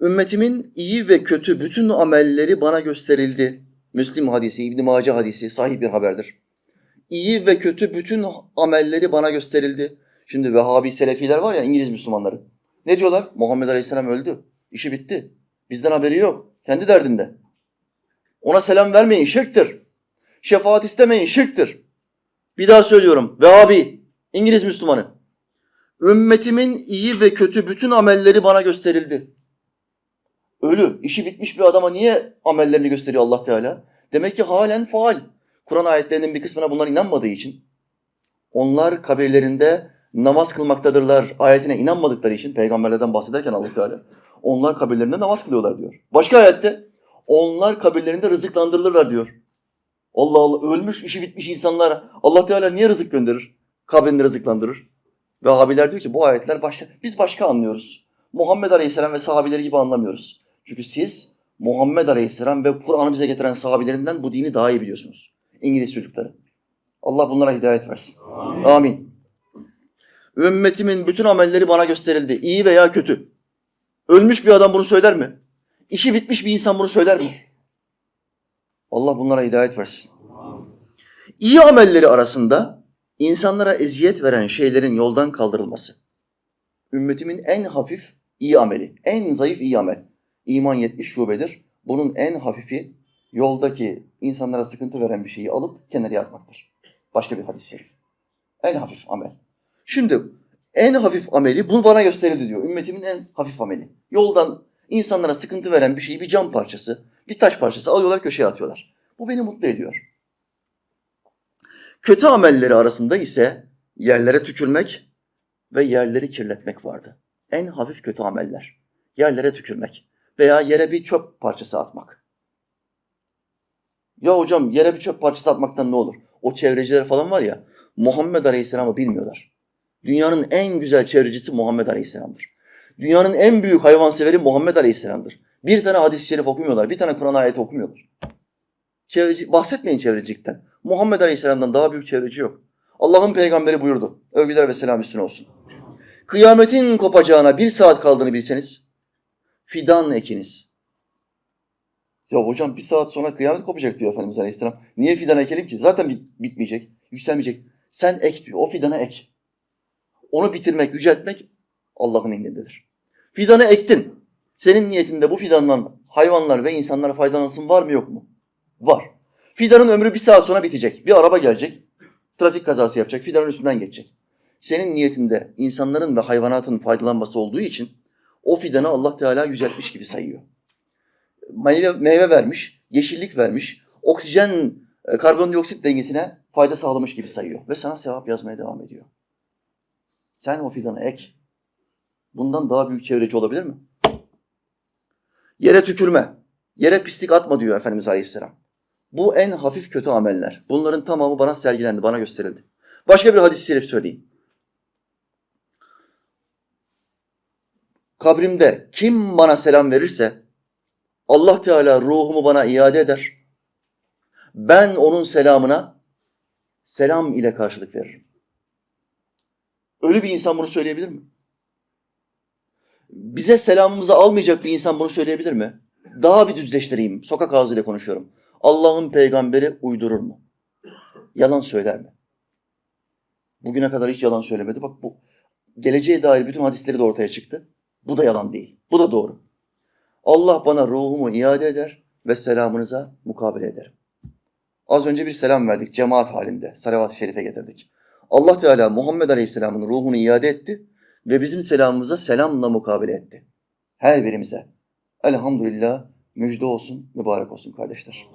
Ümmetimin iyi ve kötü bütün amelleri bana gösterildi. Müslim hadisi, İbn Mace hadisi sahih bir haberdir. İyi ve kötü bütün amelleri bana gösterildi. Şimdi Vehhabi Selefiler var ya İngiliz Müslümanları. Ne diyorlar? Muhammed Aleyhisselam öldü. İşi bitti. Bizden haberi yok. Kendi derdinde. Ona selam vermeyin şirktir. Şefaat istemeyin şirktir. Bir daha söylüyorum. Vehhabi, İngiliz Müslümanı. Ümmetimin iyi ve kötü bütün amelleri bana gösterildi. Ölü, işi bitmiş bir adama niye amellerini gösteriyor Allah Teala? Demek ki halen faal. Kur'an ayetlerinin bir kısmına bunlar inanmadığı için onlar kabirlerinde namaz kılmaktadırlar ayetine inanmadıkları için peygamberlerden bahsederken Allah Teala onlar kabirlerinde namaz kılıyorlar diyor. Başka ayette onlar kabirlerinde rızıklandırılırlar diyor. Allah Allah ölmüş işi bitmiş insanlara Allah Teala niye rızık gönderir? Kabrini rızıklandırır. Ve abiler diyor ki bu ayetler başka. Biz başka anlıyoruz. Muhammed Aleyhisselam ve sahabileri gibi anlamıyoruz. Çünkü siz Muhammed Aleyhisselam ve Kur'an'ı bize getiren sahabilerinden bu dini daha iyi biliyorsunuz. İngiliz çocukları. Allah bunlara hidayet versin. Amin. Amin. Ümmetimin bütün amelleri bana gösterildi. iyi veya kötü. Ölmüş bir adam bunu söyler mi? İşi bitmiş bir insan bunu söyler mi? Allah bunlara hidayet versin. İyi amelleri arasında insanlara eziyet veren şeylerin yoldan kaldırılması. Ümmetimin en hafif iyi ameli, en zayıf iyi amel. İman 70 şubedir. Bunun en hafifi yoldaki insanlara sıkıntı veren bir şeyi alıp kenara atmaktır. Başka bir hadis-i şerif. En hafif amel. Şimdi en hafif ameli bunu bana gösterildi diyor. Ümmetimin en hafif ameli. Yoldan insanlara sıkıntı veren bir şeyi bir cam parçası, bir taş parçası alıyorlar köşeye atıyorlar. Bu beni mutlu ediyor. Kötü amelleri arasında ise yerlere tükürmek ve yerleri kirletmek vardı. En hafif kötü ameller. Yerlere tükürmek veya yere bir çöp parçası atmak. Ya hocam yere bir çöp parçası atmaktan ne olur? O çevreciler falan var ya Muhammed Aleyhisselam'ı bilmiyorlar. Dünyanın en güzel çevrecisi Muhammed Aleyhisselam'dır. Dünyanın en büyük hayvanseveri Muhammed Aleyhisselam'dır. Bir tane hadis-i şerif okumuyorlar, bir tane Kur'an ayeti okumuyorlar. Çevreci, bahsetmeyin çevrecilikten. Muhammed Aleyhisselam'dan daha büyük çevreci yok. Allah'ın peygamberi buyurdu. Övgüler ve selam üstüne olsun. Kıyametin kopacağına bir saat kaldığını bilseniz fidan ekiniz. Ya hocam bir saat sonra kıyamet kopacak diyor Efendimiz Aleyhisselam. Niye fidan ekelim ki? Zaten bit- bitmeyecek, yükselmeyecek. Sen ek diyor, o fidana ek. Onu bitirmek, yüceltmek Allah'ın elindedir. Fidanı ektin. Senin niyetinde bu fidandan hayvanlar ve insanlar faydalansın var mı yok mu? Var. Fidanın ömrü bir saat sonra bitecek. Bir araba gelecek, trafik kazası yapacak, fidanın üstünden geçecek. Senin niyetinde insanların ve hayvanatın faydalanması olduğu için o fidanı Allah Teala yüceltmiş gibi sayıyor. Meyve, meyve vermiş, yeşillik vermiş, oksijen, e, karbondioksit dengesine fayda sağlamış gibi sayıyor. Ve sana sevap yazmaya devam ediyor. Sen o fidanı ek. Bundan daha büyük çevreci olabilir mi? Yere tükürme. Yere pislik atma diyor Efendimiz Aleyhisselam. Bu en hafif kötü ameller. Bunların tamamı bana sergilendi, bana gösterildi. Başka bir hadis-i şerif söyleyeyim. Kabrimde kim bana selam verirse Allah Teala ruhumu bana iade eder. Ben onun selamına selam ile karşılık veririm. Ölü bir insan bunu söyleyebilir mi? Bize selamımızı almayacak bir insan bunu söyleyebilir mi? Daha bir düzleştireyim. Sokak ağzıyla konuşuyorum. Allah'ın peygamberi uydurur mu? Yalan söyler mi? Bugüne kadar hiç yalan söylemedi. Bak bu geleceğe dair bütün hadisleri de ortaya çıktı. Bu da yalan değil. Bu da doğru. Allah bana ruhumu iade eder ve selamınıza mukabele ederim. Az önce bir selam verdik cemaat halinde. Salavat-ı şerife getirdik. Allah Teala Muhammed Aleyhisselam'ın ruhunu iade etti ve bizim selamımıza selamla mukabele etti. Her birimize. Elhamdülillah müjde olsun, mübarek olsun kardeşler.